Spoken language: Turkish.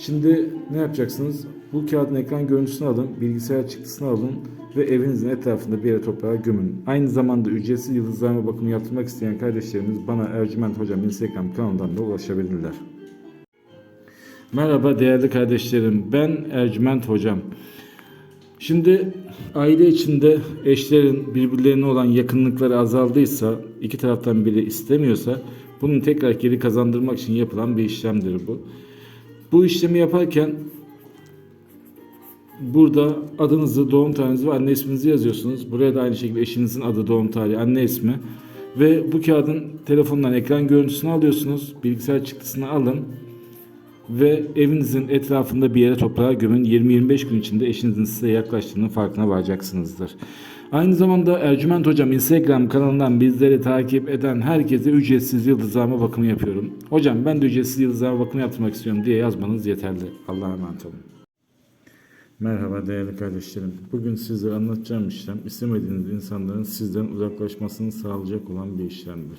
Şimdi ne yapacaksınız? Bu kağıdın ekran görüntüsünü alın, bilgisayar çıktısını alın ve evinizin etrafında bir yere toprağa gömün. Aynı zamanda ücretsiz yıldızlarma bakımı yaptırmak isteyen kardeşlerimiz bana Ercüment Hocam Instagram kanalından da ulaşabilirler. Merhaba değerli kardeşlerim. Ben Ercüment Hocam. Şimdi aile içinde eşlerin birbirlerine olan yakınlıkları azaldıysa, iki taraftan biri istemiyorsa bunu tekrar geri kazandırmak için yapılan bir işlemdir bu. Bu işlemi yaparken burada adınızı, doğum tarihinizi ve anne isminizi yazıyorsunuz. Buraya da aynı şekilde eşinizin adı, doğum tarihi, anne ismi. Ve bu kağıdın telefondan ekran görüntüsünü alıyorsunuz. Bilgisayar çıktısını alın ve evinizin etrafında bir yere toprağa gömün. 20-25 gün içinde eşinizin size yaklaştığının farkına varacaksınızdır. Aynı zamanda Ercüment Hocam Instagram kanalından bizleri takip eden herkese ücretsiz yıldızlama bakımı yapıyorum. Hocam ben de ücretsiz yıldızlama bakımı yaptırmak istiyorum diye yazmanız yeterli. Allah'a emanet olun. Merhaba değerli kardeşlerim. Bugün sizlere anlatacağım işlem istemediğiniz insanların sizden uzaklaşmasını sağlayacak olan bir işlemdir.